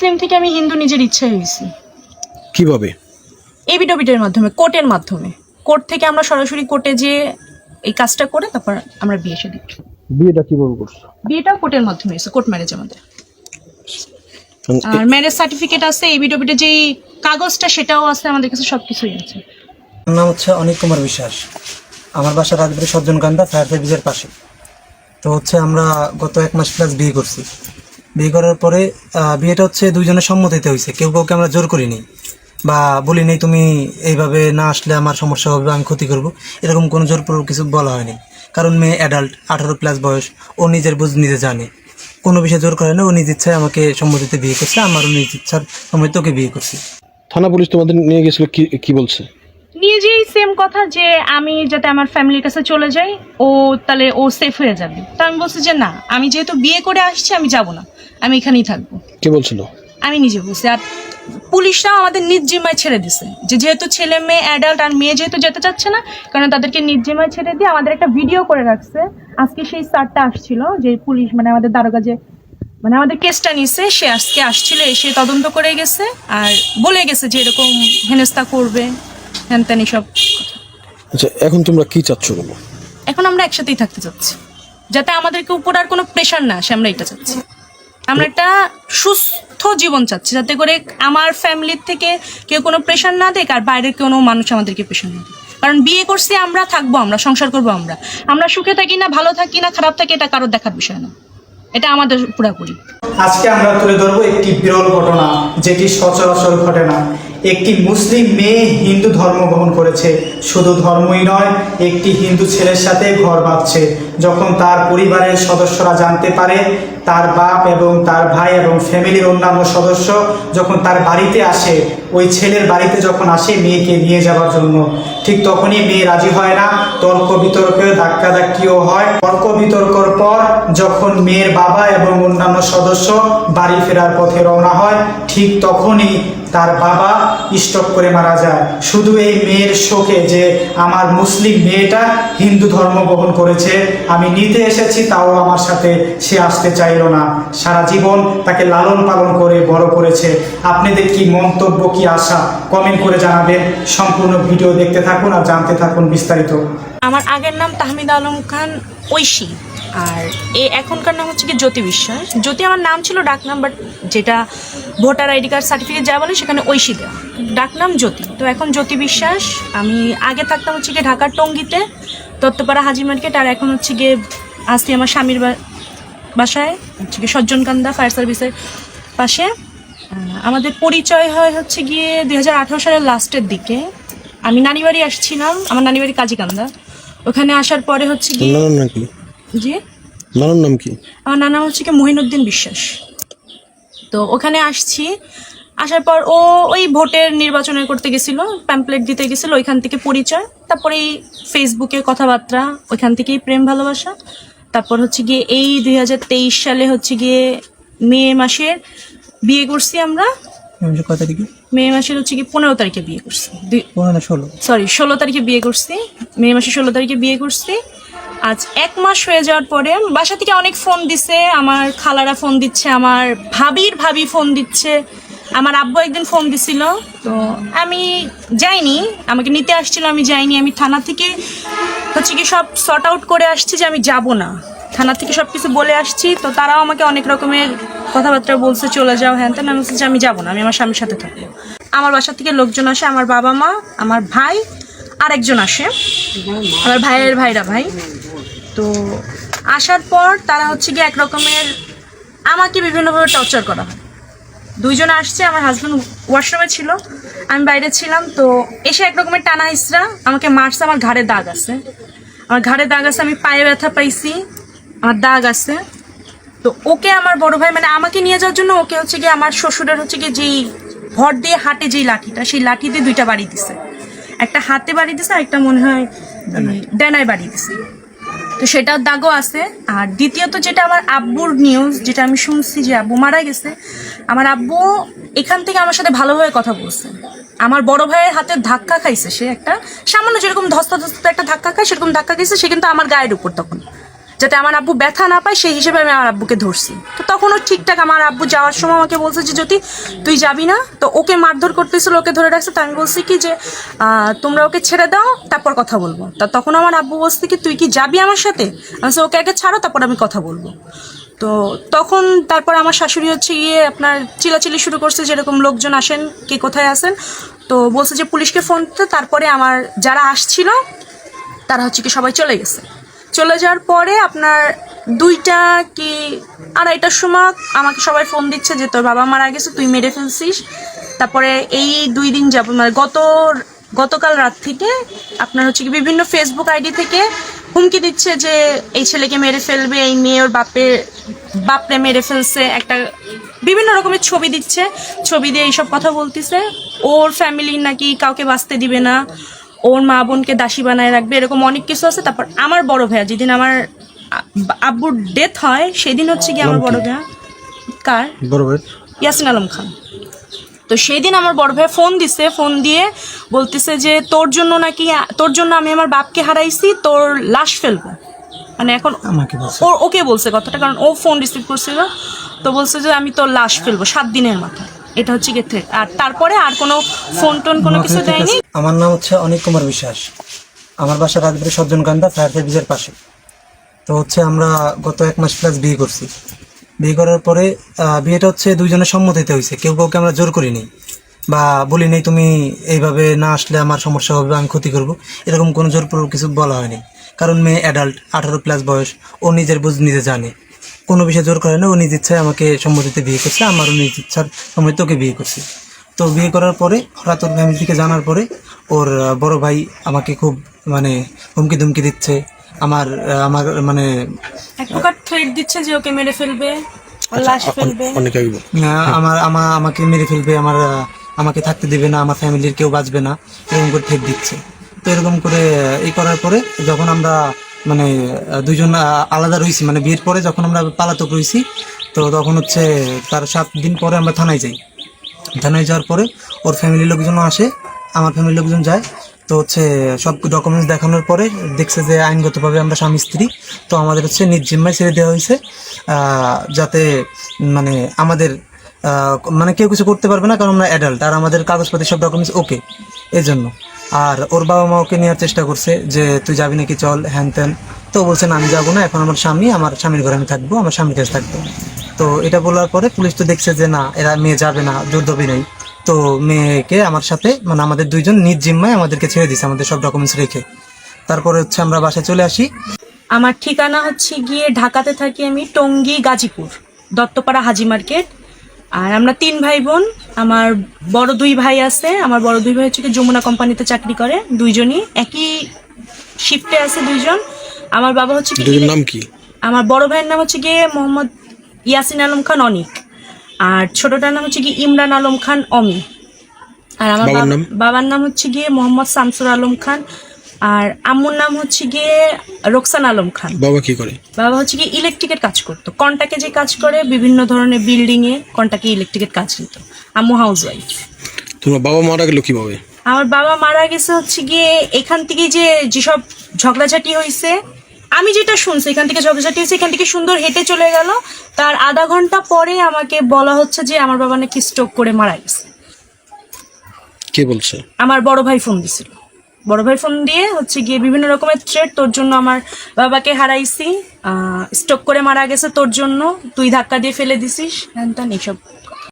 মুসলিম থেকে আমি হিন্দু নিজের ইচ্ছায় হয়েছি। কীভাবে? এবিডবিটের মাধ্যমে কোর্টের মাধ্যমে। কোর্ট থেকে আমরা সরাসরি কোর্টে যে এই কাজটা করে তারপর আমরা বিয়ে সাথে বিয়েটা কীভাবে করছ? বিয়েটাও কোর্টের মাধ্যমে এসে কোর্ট ম্যারেজ আমাদের আর ম্যারেজ সার্টিফিকেট আছে এবিডবিটের যেই কাগজটা সেটাও আছে আমাদের কাছে সব কিছুই আছে। আমার নাম হচ্ছে অনিক কুমার বিশ্বাস। আমার বাসা রাজবাড়ি সজ্জনকান্দা ফায়ার সার্ভিসের পাশে। তো হচ্ছে আমরা গত এক মাস প্লাস বিয়ে করছি। বিয়ে করার পরে বিয়েটা হচ্ছে দুইজনের সম্মতিতে হয়েছে। কেউ কাউকে আমরা জোর করিনি বা বলি নেই, তুমি এইভাবে না আসলে আমার সমস্যা হবে, আমি ক্ষতি করব। এরকম কোনো জোরপূর্বক কিছু বলা হয়নি। কারণ মেয়ে অ্যাডাল্ট আঠারো প্লাস বয়স, ও নিজের বুঝ নিজে জানে। কোনো বিষয়ে জোর করে না, ও নিজ ইচ্ছায় আমাকে সম্মতিতে বিয়ে করছে আমারও নিজ ইচ্ছার সম্মতিতে ওকে বিয়ে করছি। থানা পুলিশ তোমাদের নিয়ে গেছিল, কি কি বলছে? নিয়ে যেই সেম কথা যে আমি যাতে আমার ফ্যামিলির কাছে চলে যাই ও তাহলে ও সেফ হয়ে যাবে। তা আমি বলছি যে না আমি যেহেতু বিয়ে করে আসছি আমি যাব না। আমি এখানেই থাকব। কে বলছিল? আমি নিজে বলছি। আর পুলিশরাও আমাদের নির্জিমায় ছেড়ে দিছে। যে যেহেতু ছেলে মেয়ে অ্যাডাল্ট আর মেয়ে যেহেতু যেতে চাচ্ছে না কারণ তাদেরকে নির্জিমায় ছেড়ে দিয়ে আমাদের একটা ভিডিও করে রাখছে। আজকে সেই স্যারটা আসছিল যে পুলিশ মানে আমাদের দারোগা যে মানে আমাদের কেসটা নিছে সে আজকে আসছিল এসে তদন্ত করে গেছে আর বলে গেছে যে এরকম হেনস্থা করবে। হ্যান ত্যান সব আচ্ছা এখন তোমরা কি চাচ্ছ বলো? এখন আমরা একসাথেই থাকতে চাচ্ছি। যাতে আমাদেরকে উপর আর কোনো প্রেশার না আসে আমরা এটা চাচ্ছি। আমরা একটা সুস্থ জীবন চাচ্ছি যাতে করে আমার ফ্যামিলির থেকে কেউ কোনো প্রেশার না দেখ আর বাইরের কোনো মানুষ আমাদেরকে প্রেশার না দেয় কারণ বিয়ে করছি আমরা থাকব আমরা সংসার করব আমরা। আমরা সুখে থাকি না ভালো থাকি না খারাপ থাকি এটা কারোর দেখার বিষয় না। এটা আমাদের পুরাপুরি। আজকে আমরা তুলে ধরবো একটি বিরল ঘটনা যেটি সচরাচর ঘটে না। একটি মুসলিম মেয়ে হিন্দু ধর্ম গ্রহণ করেছে। শুধু ধর্মই নয়, একটি হিন্দু ছেলের সাথে ঘর বাঁধছে। যখন তার পরিবারের সদস্যরা জানতে পারে, তার বাপ এবং তার ভাই এবং ফ্যামিলির অন্যান্য সদস্য যখন তার বাড়িতে আসে, ওই ছেলের বাড়িতে যখন আসে মেয়েকে নিয়ে যাওয়ার জন্য, ঠিক তখনই মেয়ে রাজি হয় না, তর্ক বিতর্কে ধাক্কাধাক্কিও হয়। তর্ক বিতর্কর পর যখন মেয়ের বাবা এবং অন্যান্য সদস্য বাড়ি ফেরার পথে রওনা হয়, ঠিক তখনই তার বাবা স্টক করে মারা যায়। শুধু এই মেয়ের শোকে যে আমার মুসলিম মেয়েটা হিন্দু ধর্ম গ্রহণ করেছে আমি নিতে এসেছি, তাও আমার সাথে সে আসতে চাইলো না। সারা জীবন তাকে লালন পালন করে বড় করেছে। আপনাদের কি মন্তব্য, কি আশা? কমেন্ট করে জানাবেন। সম্পূর্ণ ভিডিও দেখতে থাকুন আর জানতে থাকুন বিস্তারিত। আমার আগের নাম তাহমিদ আলম খান ঐশী, আর এ এখনকার নাম হচ্ছে কি জ্যোতি বিশ্বাস। জ্যোতি আমার নাম ছিল ডাক নাম বাট যেটা ভোটার আইডি কার্ড সার্টিফিকেট যা বলে সেখানে ঐশী দেওয়া। ডাক নাম জ্যোতি। তো এখন জ্যোতি বিশ্বাস, আমি আগে থাকতাম হচ্ছে কি ঢাকার টঙ্গিতে। দত্তপাড়া হাজি মার্কেট আর এখন হচ্ছে গিয়ে আসছি আমার স্বামীর বাসায় হচ্ছে গিয়ে সজ্জনকান্দা ফায়ার সার্ভিসের পাশে। আমাদের পরিচয় হয় হচ্ছে গিয়ে দুই আঠারো সালের লাস্টের দিকে। আমি নানি বাড়ি আসছিলাম আমার নানি বাড়ি কাজীকান্দা ওখানে আসার পরে হচ্ছে গিয়ে কি? জি? নানার নাম কি? আমার নানা হচ্ছে কি মহিনুদ্দিন বিশ্বাস। তো ওখানে আসছি আসার পর ও ওই ভোটের নির্বাচনের করতে গেছিল প্যাম্পলেট দিতে গেছিল ওইখান থেকে পরিচয়। তারপরে এই ফেসবুকে কথাবার্তা ওইখান থেকেই প্রেম ভালোবাসা। তারপর হচ্ছে গিয়ে এই দুই হাজার তেইশ সালে হচ্ছে গিয়ে মে মাসের বিয়ে করছি আমরা। তারিখে? মে মাসের হচ্ছে কি পনেরো তারিখে বিয়ে করছি। পনেরো ষোলো? সরি ষোলো তারিখে বিয়ে করছি। মে মাসের ষোলো তারিখে বিয়ে করছি। আজ এক মাস হয়ে যাওয়ার পরে বাসা থেকে অনেক ফোন দিছে আমার খালারা ফোন দিচ্ছে আমার ভাবির ভাবি ফোন দিচ্ছে। আমার আব্বু একদিন ফোন দিছিল, তো আমি যাইনি, আমাকে নিতে আসছিল, আমি যাইনি, আমি থানা থেকে হচ্ছে কি সব সর্ট আউট করে আসছি যে আমি যাব না। থানা থেকে সব কিছু বলে আসছি, তো তারাও আমাকে অনেক রকমের কথাবার্তা বলছে, চলে যাও, হ্যান তেন আমি বলছি আমি যাব না, আমি আমার স্বামীর সাথে থাকব। আমার বাসা থেকে লোকজন আসে, আমার বাবা মা, আমার ভাই আর একজন আসে, আমার ভাইয়ের ভাইরা ভাই। তো আসার পর তারা হচ্ছে গিয়ে এক রকমের আমাকে বিভিন্নভাবে টর্চার করা হয়। দুইজন আসছে, আমার হাজব্যান্ড ওয়াশরুমে ছিল, আমি বাইরে ছিলাম, তো এসে এক রকমের টানা ইসরা আমাকে মারছে, আমার ঘাড়ে দাগ আছে। আমার ঘাড়ে দাগ আছে, আমি পায়ে ব্যথা পাইছি, আমার দাগ আছে। তো ওকে আমার বড় ভাই মানে আমাকে নিয়ে যাওয়ার জন্য ওকে হচ্ছে গিয়ে আমার শ্বশুরের হচ্ছে গিয়ে যেই ভর দিয়ে হাটে যেই লাঠিটা, সেই লাঠি দিয়ে দুইটা বাড়ি দিছে। একটা হাতে বাড়ি দিছে, আর একটা মনে হয় ডেনায় বাড়ি দিছে। তো সেটার দাগও আছে। আর দ্বিতীয়ত যেটা আমার আব্বুর নিউজ যেটা আমি শুনছি যে আব্বু মারা গেছে, আমার আব্বু এখান থেকে আমার সাথে ভালোভাবে কথা বলছে। আমার বড় ভাইয়ের হাতে ধাক্কা খাইছে সে একটা, সামান্য যেরকম ধস্তা ধস্তা একটা ধাক্কা খায়, সেরকম ধাক্কা খাইছে, সে কিন্তু আমার গায়ের উপর তখন। যাতে আমার আব্বু ব্যথা না পায়, সেই হিসেবে আমি আমার আব্বুকে ধরছি। তো তখনও ঠিকঠাক আমার আব্বু যাওয়ার সময় আমাকে বলছে যে যদি তুই যাবি না? তো ওকে মারধর করতেছিল, ওকে ধরে রাখছে। তো আমি বলছি কি যে তোমরা ওকে ছেড়ে দাও, তারপর কথা বলব। তা তখন আমার আব্বু বলছে কি, তুই কি যাবি আমার সাথে? আমি ওকে আগে ছাড়ো, তারপর আমি কথা বলব। তো তখন তারপর আমার শাশুড়ি হচ্ছে গিয়ে আপনার চিলাচিলি শুরু করছে, যেরকম লোকজন আসেন, কে কোথায় আসেন তো বলছে যে, পুলিশকে ফোন তারপরে আমার যারা আসছিল, তারা হচ্ছে কি সবাই চলে গেছে। চলে যাওয়ার পরে আপনার দুইটা কি আড়াইটার সময় আমাকে সবাই ফোন দিচ্ছে যে তোর বাবা মারা গেছে, তুই মেরে ফেলছিস। তারপরে এই দুই দিন যাব মানে গত, গতকাল রাত থেকে আপনার হচ্ছে কি বিভিন্ন ফেসবুক আইডি থেকে হুমকি দিচ্ছে যে এই ছেলেকে মেরে ফেলবে, এই মেয়ে ওর বাপের, বাপরে মেরে ফেলছে, একটা বিভিন্ন রকমের ছবি দিচ্ছে। ছবি দিয়ে এইসব কথা বলতেছে। ওর ফ্যামিলি নাকি কাউকে বাঁচতে দিবে না। ওর মা বোনকে দাসী বানায় রাখবে এরকম অনেক কিছু আছে। তারপর আমার বড় ভাইয়া যেদিন আমার আব্বুর ডেথ হয় সেদিন হচ্ছে কি আমার বড় ভাইয়া। কার? বড় ভাই ইয়াসিন আলম খান। তো সেই দিন আমার বড় ভাই ফোন দিছে ফোন দিয়ে বলতেছে যে তোর জন্য নাকি তোর জন্য আমি আমার বাপকে হারাইছি তোর লাশ ফেলব। মানে এখন আমাকে বলছে। ও ওকে বলছে কথাটা কারণ ও ফোন রিসিভ করছিল। তো বলছে যে আমি তোর লাশ ফেলব সাত দিনের মাথায়। এটা হচ্ছে threat। আর তারপরে আর কোনো ফোন টোন কোনো কিছু দেয়নি? আমার নাম হচ্ছে অনিক কুমার বিশ্বাস। আমার বাসা রাজবাড়ি সজ্জনকান্দা ফায়ার সার্ভিসের পাশে। তো হচ্ছে আমরা গত এক মাস প্লাস বিয়ে করছি। বিয়ে করার পরে বিয়েটা হচ্ছে দুইজনের সম্মতিতে হয়েছে। কেউ কাউকে আমরা জোর করি করিনি বা বলি নেই তুমি এইভাবে না আসলে আমার সমস্যা হবে আমি ক্ষতি করব। এরকম কোনো জোর পূর্বক কিছু বলা হয়নি। কারণ মেয়ে অ্যাডাল্ট আঠারো প্লাস বয়স ও নিজের বুঝ নিজে জানে। কোনো বিষয়ে জোর করে না ও নিজ ইচ্ছায় আমাকে সম্মতিতে বিয়ে করছে আমারও নিজ ইচ্ছার সম্মতিতে ওকে বিয়ে করছে। তো বিয়ে করার পরে হঠাৎ ওর ফ্যামিলি থেকে জানার পরে ওর বড় ভাই আমাকে খুব মানে হুমকি ধুমকি দিচ্ছে। আমার আমার মানে এক প্রকার থ্রেট দিচ্ছে যে ওকে মেরে ফেলবে লাশ। আহ, আমার আমা আমাকে মেরে ফেলবে আমার আমাকে থাকতে দেবে না আমার ফ্যামিলির কেউ বাঁচবে না এরকম করে ঠেক দিচ্ছে। তো এরকম করে এই করার পরে যখন আমরা মানে দুজন আলাদা রয়েছি মানে বিয়ের পরে যখন আমরা পালাতক রয়েছি তো তখন হচ্ছে তার সাত দিন পরে আমরা থানায় যাই। থানায় যাওয়ার পরে ওর ফ্যামিলির লোকজনও আসে, আমার ফ্যামিলির লোকজন যায়। তো হচ্ছে সব ডকুমেন্টস দেখানোর পরে দেখছে যে আইনগতভাবে আমরা স্বামী স্ত্রী। তো আমাদের হচ্ছে নিজ জিম্মায় ছেড়ে দেওয়া হয়েছে। যাতে মানে আমাদের মানে কেউ কিছু করতে পারবে না, কারণ আমরা অ্যাডাল্ট আর আমাদের কাগজপাতি সব ডকুমেন্টস ওকে এই জন্য আর ওর বাবা মা ওকে নেওয়ার চেষ্টা করছে যে, তুই যাবি নাকি? চল, হ্যান ত্যান। তো বলছে, না, আমি যাব না, এখন আমার স্বামী, আমার স্বামীর ঘরে আমি থাকব, আমার স্বামীর কাছে থাকব। তো এটা বলার পরে পুলিশ তো দেখছে যে, না, এরা মেয়ে যাবে না যুদ্ধবি নেই। তো মেয়েকে আমার সাথে মানে আমাদের দুইজন নিজ জিম্মায় আমাদেরকে ছেড়ে দিছে আমাদের সব ডকুমেন্টস রেখে। তারপরে হচ্ছে আমরা বাসায় চলে আসি। আমার ঠিকানা হচ্ছে গিয়ে ঢাকাতে থাকি আমি টঙ্গী গাজীপুর, দত্তপাড়া হাজি মার্কেট আর আমরা তিন ভাই বোন আমার বড় দুই ভাই আছে আমার বড় দুই ভাই হচ্ছে গিয়ে যমুনা কোম্পানিতে চাকরি করে দুইজনই। একই শিফটে আছে দুইজন। আমার বাবা হচ্ছে নাম কি? আমার বড় ভাইয়ের নাম হচ্ছে গিয়ে মোহাম্মদ ইয়াসিন আলম খান অনিক। আর ছোটটার নাম হচ্ছে গিয়ে ইমরান আলম খান অমি। আর আমার বাবার নাম? বাবার নাম হচ্ছে গিয়ে মোহাম্মদ শামসুর আলম খান। আর আম্মুর নাম হচ্ছে গিয়ে রোকসান আলম খান। বাবা কি করে? বাবা হচ্ছে গিয়ে ইলেকট্রিকের কাজ করতো। কন্টাকে যে কাজ করে বিভিন্ন ধরনের বিল্ডিং এ কন্টাকে ইলেকট্রিকের কাজ নিত। আম্মু হাউস ওয়াইফ তোমার বাবা মারা গেল কীভাবে? আমার বাবা মারা গেছে হচ্ছে গিয়ে এখান থেকে যে যেসব ঝগড়াঝাটি হয়েছে আমি যেটা শুনছি এখান থেকে ঝগড়াঝাটি হয়েছে এখান থেকে সুন্দর হেঁটে চলে গেল। তার আধা ঘণ্টা পরে আমাকে বলা হচ্ছে যে আমার বাবা নাকি স্ট্রোক করে মারা গেছে। কে বলছে? আমার বড় ভাই ফোন দিছিল। বড় ভাই ফোন দিয়ে হচ্ছে গিয়ে বিভিন্ন রকমের থ্রেড তোর জন্য আমার বাবাকে হারাইছি। স্টক করে মারা গেছে তোর জন্য। তুই ধাক্কা দিয়ে ফেলে দিছিস। হ্যান এইসব।